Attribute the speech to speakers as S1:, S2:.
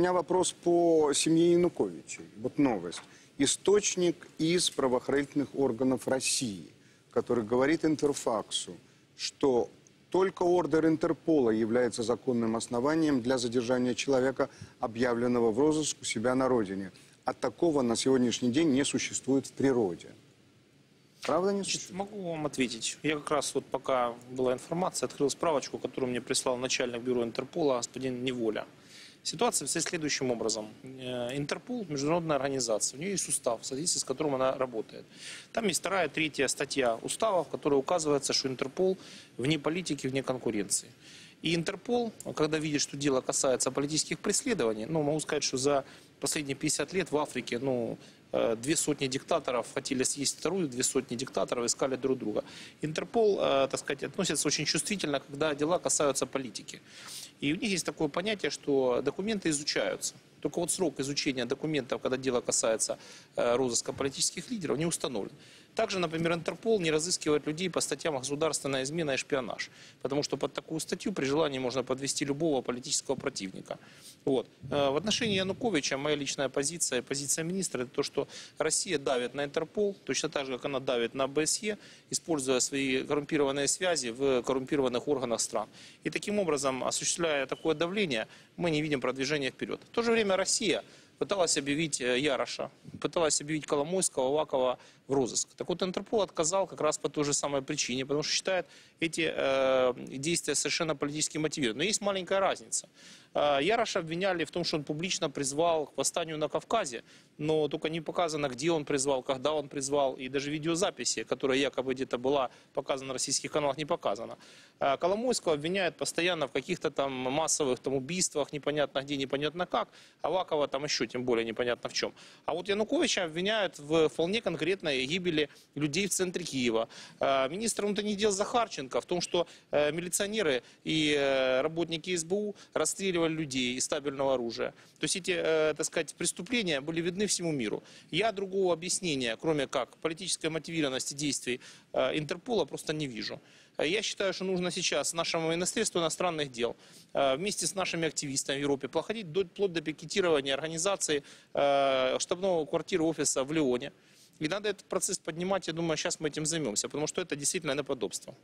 S1: меня вопрос по семье Януковича. Вот новость. Источник из правоохранительных органов России, который говорит Интерфаксу, что только ордер Интерпола является законным основанием для задержания человека, объявленного в розыск у себя на родине. А такого на сегодняшний день не существует в природе. Правда не существует?
S2: могу вам ответить. Я как раз вот пока была информация, открыл справочку, которую мне прислал начальник бюро Интерпола господин Неволя. Ситуация стоит следующим образом. Э, Интерпол – международная организация. У нее есть устав, в соответствии с которым она работает. Там есть вторая, третья статья устава, в которой указывается, что Интерпол вне политики, вне конкуренции. И Интерпол, когда видит, что дело касается политических преследований, ну, могу сказать, что за последние 50 лет в Африке, ну, две сотни диктаторов хотели съесть вторую, две сотни диктаторов искали друг друга. Интерпол, э, так сказать, относится очень чувствительно, когда дела касаются политики. И у них есть такое понятие, что документы изучаются. Только вот срок изучения документов, когда дело касается э, розыска политических лидеров, не установлен. Также, например, Интерпол не разыскивает людей по статьям государственная измена и шпионаж. Потому что под такую статью при желании можно подвести любого политического противника. Вот. Э, В отношении Януковича моя личная позиция и позиция министра это то, что Россия давит на Интерпол, точно так же, как она давит на ОБСЕ, используя свои коррумпированные связи в коррумпированных органах стран. И таким образом, осуществляя такое давление, мы не видим продвижения вперед. В то же время Россия пыталась объявить э, Яроша, пыталась объявить Коломойского, Авакова в розыск. Так вот, Интерпол отказал как раз по той же самой причине, потому что считает эти э, действия совершенно политически мотивированными. Но есть маленькая разница. Э, Яроша обвиняли в том, что он публично призвал к восстанию на Кавказе, но только не показано, где он призвал, когда он призвал, и даже видеозаписи, которая якобы где-то была показана на российских каналах, не показана. Э, Коломойского обвиняют постоянно в каких-то там массовых там, убийствах, непонятно где, непонятно как, Авакова там еще тем более непонятно в чем. А вот Януковича обвиняют в вполне конкретной гибели людей в центре Киева. Э, Министр внутренних дел Захарченко в том, что э, милиционеры и э, работники СБУ расстреливали людей из стабильного оружия. То есть эти, так сказать, преступления были видны всему миру. Я другого объяснения, кроме как политической мотивированности действий Интерпола, просто не вижу. Э, Я считаю, что нужно сейчас нашему Министерству иностранных дел э, вместе с нашими активистами в Европе проходить вплоть до пикетирования организации э, штабного квартиры офиса в Лионе. И надо этот процесс поднимать, я думаю, сейчас мы этим займемся, потому что это действительно неподобство.